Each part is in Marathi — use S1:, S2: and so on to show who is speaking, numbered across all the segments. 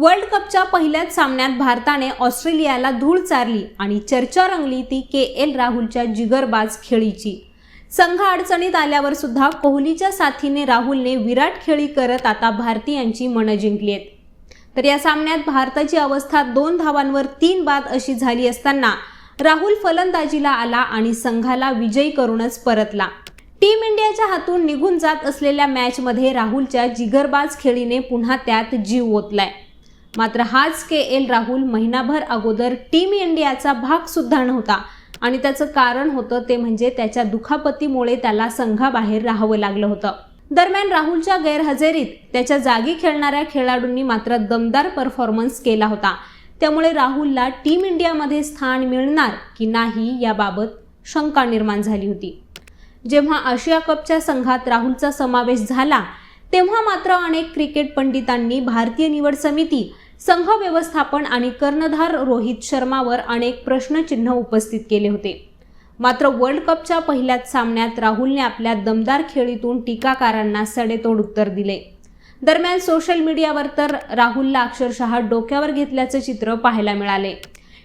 S1: वर्ल्ड कपच्या पहिल्याच सामन्यात भारताने ऑस्ट्रेलियाला धूळ चारली आणि चर्चा रंगली ती के एल राहुलच्या जिगरबाज खेळीची. संघ अडचणीत आल्यावर सुद्धा कोहलीच्या साथीने राहुलने विराट खेळी करत आता भारतीयांची मनं जिंकली आहेत तर या सामन्यात भारताची अवस्था दोन धावांवर तीन बाद अशी झाली असताना राहुल फलंदाजीला आला आणि संघाला विजयी करूनच परतला. टीम इंडियाच्या हातून निघून जात असलेल्या मॅचमध्ये राहुलच्या जिगरबाज खेळीने पुन्हा त्यात जीव ओतलाय. मात्र हाच के एल राहुल महिनाभर अगोदर टीम इंडियाचा भाग सुद्धा नव्हता. आणि त्याचं कारण होतं ते म्हणजे त्याच्या दुखापतीमुळे त्याला संघाबाहेर राहावं लागलं होतं. दरम्यान राहुलच्या गैरहजेरीत त्याच्या जागी खेळणाऱ्या खेळाडूंनी मात्र दमदार परफॉर्मन्स केला होता. त्यामुळे राहुलला टीम इंडियामध्ये स्थान मिळणार की नाही याबाबत शंका निर्माण झाली होती. जेव्हा आशिया कपच्या संघात राहुलचा समावेश झाला तेव्हा मात्र अनेक क्रिकेट पंडितांनी भारतीय निवड समिती संघ व्यवस्थापन आणि कर्णधार रोहित शर्मावर अनेक प्रश्नचिन्ह उपस्थित केले होते. मात्र वर्ल्ड कपच्या पहिल्याच सामन्यात राहुलने आपल्या दमदार खेळीतून टीकाकारांना सडेतोड उत्तर दिले. दरम्यान सोशल मीडियावर तर राहुलला अक्षरशः डोक्यावर घेतल्याचं चित्र पाहायला मिळाले.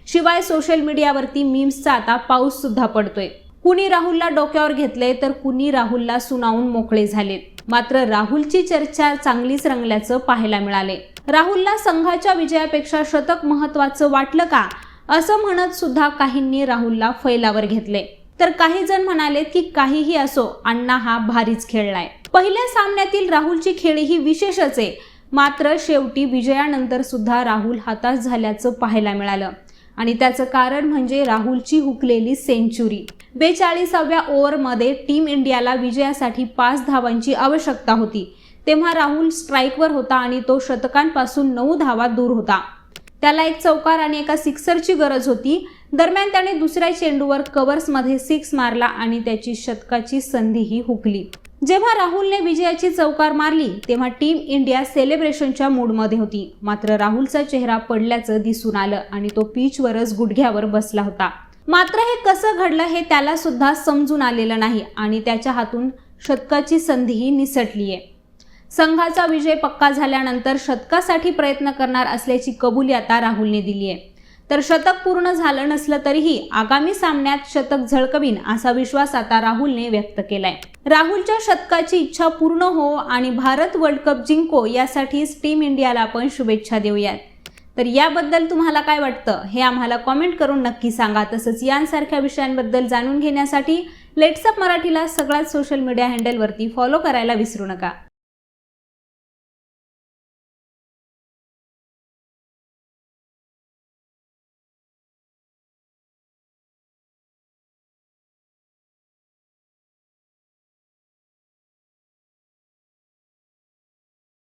S1: शिवाय सोशल मीडियावरती मीम्सचा आता पाऊस सुद्धा पडतोय. कुणी राहुलला डोक्यावर घेतले तर कुणी राहुलला सुनावून मोकळे झालेत मात्र राहुलची चर्चा चांगलीच रंगल्याचं पाहायला मिळाले. राहुलला संघाच्या विजयापेक्षा शतक महत्वाचं वाटलं का? असं म्हणत सुद्धा काहींनी राहुलला फैलावर घेतले. तर काही जण म्हणाले की काहीही असो अण्णा हा भारीच खेळलाय. पहिल्या सामन्यातील राहुलची खेळी ही विशेषच आहे. मात्र शेवटी विजयानंतर सुद्धा राहुल हताश झाल्याचं पाहायला मिळालं. आणि त्याचं कारण म्हणजे राहुलची हुकलेली सेंचुरी. बेचाळीसाव्या ओव्हरमध्ये टीम इंडियाला विजयासाठी पाच धावांची आवश्यकता होती. तेव्हा राहुल स्ट्राईकवर होता आणि तो शतकांपासून नऊ धावा दूर होता. त्याला एक चौकार आणि एका सिक्सरची गरज होती. दरम्यान त्याने दुसऱ्या चेंडूवर कव्हर्समध्ये सिक्स मारला आणि त्याची शतकाची संधीही हुकली. जेव्हा राहुलने विजयाची चौकार मारली तेव्हा टीम इंडिया सेलिब्रेशनच्या मूडमध्ये होती. मात्र राहुलचा चेहरा पडल्याचं दिसून आलं आणि तो पिचवरच गुडघ्यावर बसला होता. मात्र हे कसं घडलं हे त्याला सुद्धा समजून आलेलं नाही आणि त्याच्या हातून शतकाची संधीही निसटली आहे संघाचा विजय पक्का झाल्यानंतर शतकासाठी प्रयत्न करणार असल्याची कबुली आता राहुलने दिली आहे तर शतक पूर्ण झालं नसलं तरीही आगामी सामन्यात शतक झळकवीन असा विश्वास आता राहुलने व्यक्त केलाय. राहुलच्या शतकाची इच्छा पूर्ण हो आणि भारत वर्ल्ड कप जिंको यासाठीच टीम इंडियाला आपण शुभेच्छा देऊयात. तर याबद्दल तुम्हाला काय वाटतं हे आम्हाला कॉमेंट करून नक्की सांगा. तसंच यांसारख्या विषयांबद्दल जाणून घेण्यासाठी लेट्सअप मराठीला सगळ्याच सोशल मीडिया हँडलवरती फॉलो करायला विसरू नका.